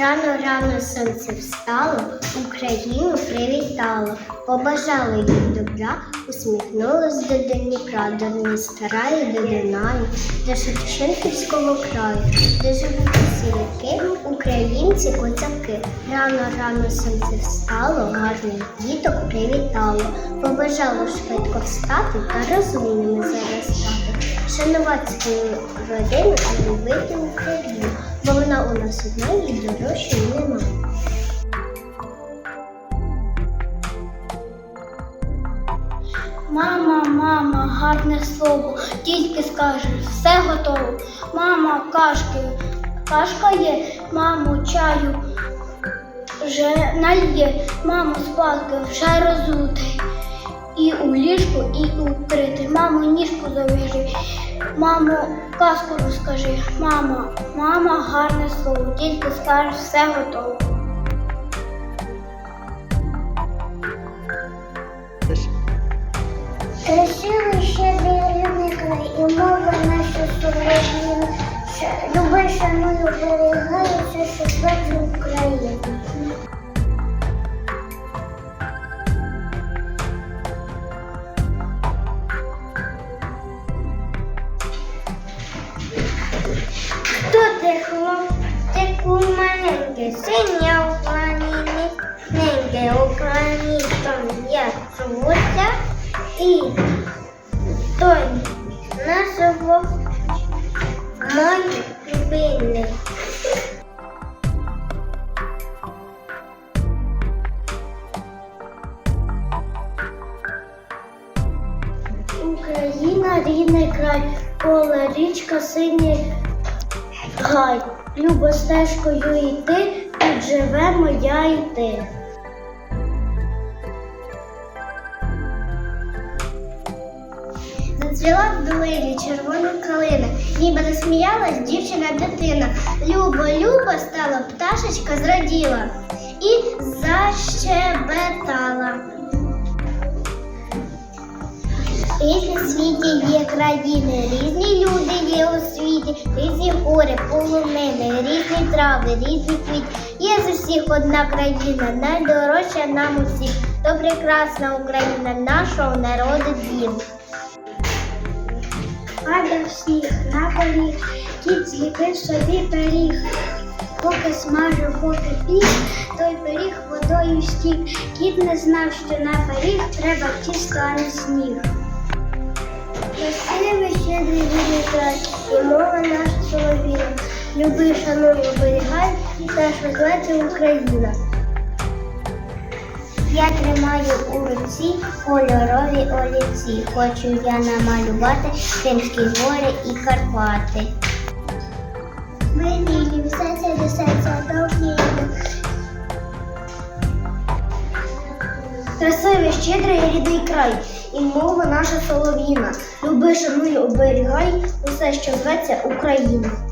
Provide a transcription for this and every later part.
Рано рано сонце встало, Україну привітало, побажало їй добра, усміхнулась до Дніпра, до Дністра і до Дунаю, до Шевченківського краю, де живуть сіляки, українці козаки. Рано рано сонце встало, гарних діток привітало, побажало швидко встати та розумними заростати, шанувати свою родину і любити Україну, бо вона у нас одна і дорожчої немає. Мама, мама, гарне слово, тільки скажеш, все готово. Мама, кашки, кашка є, мамо, чаю вже нальє, мамо, спалки вже розутий. І у ліжку, і укрити. Мамо, ніжку зав'яжи. Мамо, казку розкажи. Мама, мама, гарне слово, тільки скажеш, все готово. Красивий щедрий рівний край, і мова наша солов'їна. Люби, шаную, берегаю, все, що тверджу Україну. Неньке українцем я чуся, і той нашого мой любимий. Україна рідний край, поле, річка, синій гай. Любо стежкою йти, тут живе моя і ти. Зацвіла в долині червона калина, ніби засміялась дівчина дитина. Любо, любо стала, пташечка зраділа і защебетала. Різні в світі є країни, різні люди є у світі, різні гори, полонини, різні трави, різні квіти. Є з усіх одна країна, найдорожча нам усіх, то прекрасна Україна нашого народу дім. Падав сніг на поріг, кіт зліпив собі пиріг. Поки смажив, поки пік, той пиріг водою стік. Кіт не знав, що на пиріг треба тісто, а не сніг. Красивий щедрий край, і мова наша соловіна. Люби, шануй, оберігай, наша звати Україна. Я тримаю у руці кольорові олівці. Хочу я намалювати Кримські гори і Карпати. Ми від серця до серця до Красивий, щедрий рідний край, і мова наша солов'їна. Люби, шануй, оберігай усе, що зветься Україна.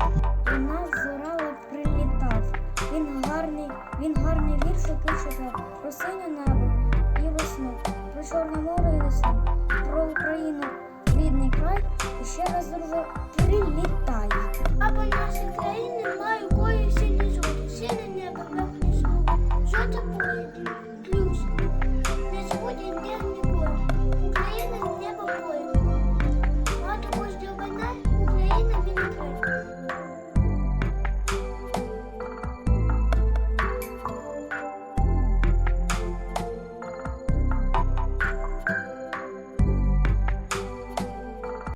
Він гарний віршики читав про синє небо і весну, про Чорне море і весну, про Україну, рідний край, і ще раз друже прилітає. Або нашої країни маю